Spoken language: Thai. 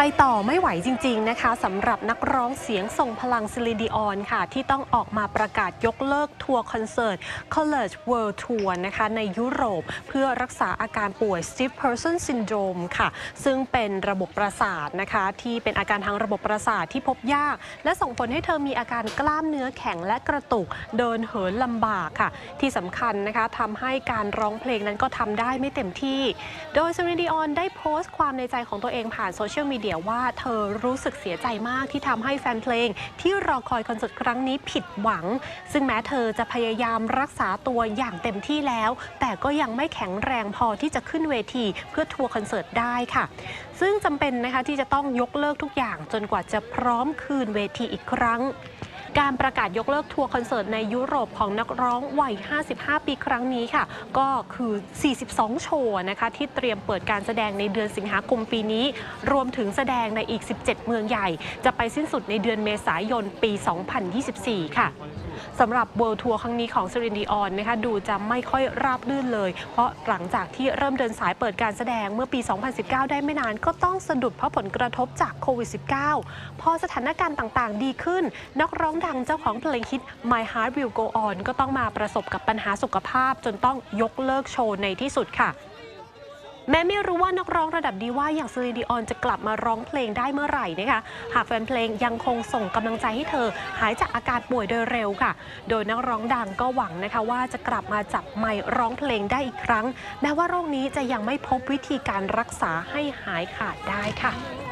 ไปต่อไม่ไหวจริง ๆ นะคะสำหรับนักร้องเสียงทรงพลังซิลิดิออนค่ะ ที่ต้องออกมาประกาศยกเลิกทัวร์คอนเสิร์ต College World Tour นะคะในยุโรปเพื่อรักษาอาการป่วย Stiff Person Syndrome ค่ะ ซึ่งเป็นระบบประสาทนะคะ ที่เป็นอาการทางระบบประสาทที่พบยาก และส่งผลให้เธอมีอาการกล้ามเนื้อแข็งและกระตุก เดินเหินลำบากค่ะ ที่สำคัญนะคะทำให้การร้องเพลงนั้นก็ทำได้ไม่เต็มที่ โดยซิลิดิออนได้โพสต์ความในใจของตัวเองผ่านโซเชียลมีเดียว่าเธอรู้สึกเสียใจมากที่ทำให้แฟนเพลง ที่รอคอยคอนเสิร์ตครั้งนี้ผิดหวัง ซึ่งแม้เธอจะพยายามรักษาตัวอย่างเต็มที่แล้ว แต่ก็ยังไม่แข็งแรงพอที่จะขึ้นเวทีเพื่อทัวร์คอนเสิร์ตได้ค่ะ ซึ่งจำเป็นนะคะที่จะต้องยกเลิกทุกอย่างจนกว่าจะพร้อมคืนเวทีอีกครั้ง การประกาศยกเลิกทัวร์คอนเสิร์ตในยุโรปของนักร้องวัย 55 ปีครั้งนี้ค่ะ ก็คือ 42 โชว์นะคะที่เตรียมเปิดการแสดงในเดือนสิงหาคมปีนี้ รวมถึงแสดงในอีก 17 เมืองใหญ่ จะไปสิ้นสุดในเดือนเมษายนปี 2024 ค่ะสำหรับ World Tour ครั้งนี้ของซ e รินดีออนนะคะดูจะไม่ค่อยราบรื่นเลย เพราะหลังจากที่เริ่มเดินสายเปิดการแสดงเมื่อปี 2019 ได้ไม่นานก็ต้องสะดุดเพราะผลกระทบจากโควิด -19 พอสถานการณ์ต่างๆ ดีขึ้น นักร้องดังเจ้าของเพลงฮิต My Heart Will Go On ก็ต้องมาประสบกับปัญหาสุขภาพ จนต้องยกเลิกโชว์ในที่สุดค่ะ แม้ไม่รู้ว่านักร้องระดับดีว่าอย่างซิลิดิออนจะกลับมาร้องเพลงได้เมื่อไหร่นะคะ หากแฟนเพลงยังคงส่งกำลังใจให้เธอ หายจากอาการป่วยโดยเร็วค่ะ โดยนักร้องดังก็หวังนะคะว่าจะกลับมาจับไมค์ร้องเพลงได้อีกครั้ง แม้ว่าโรคนี้จะยังไม่พบวิธีการรักษาให้หายขาดได้ค่ะ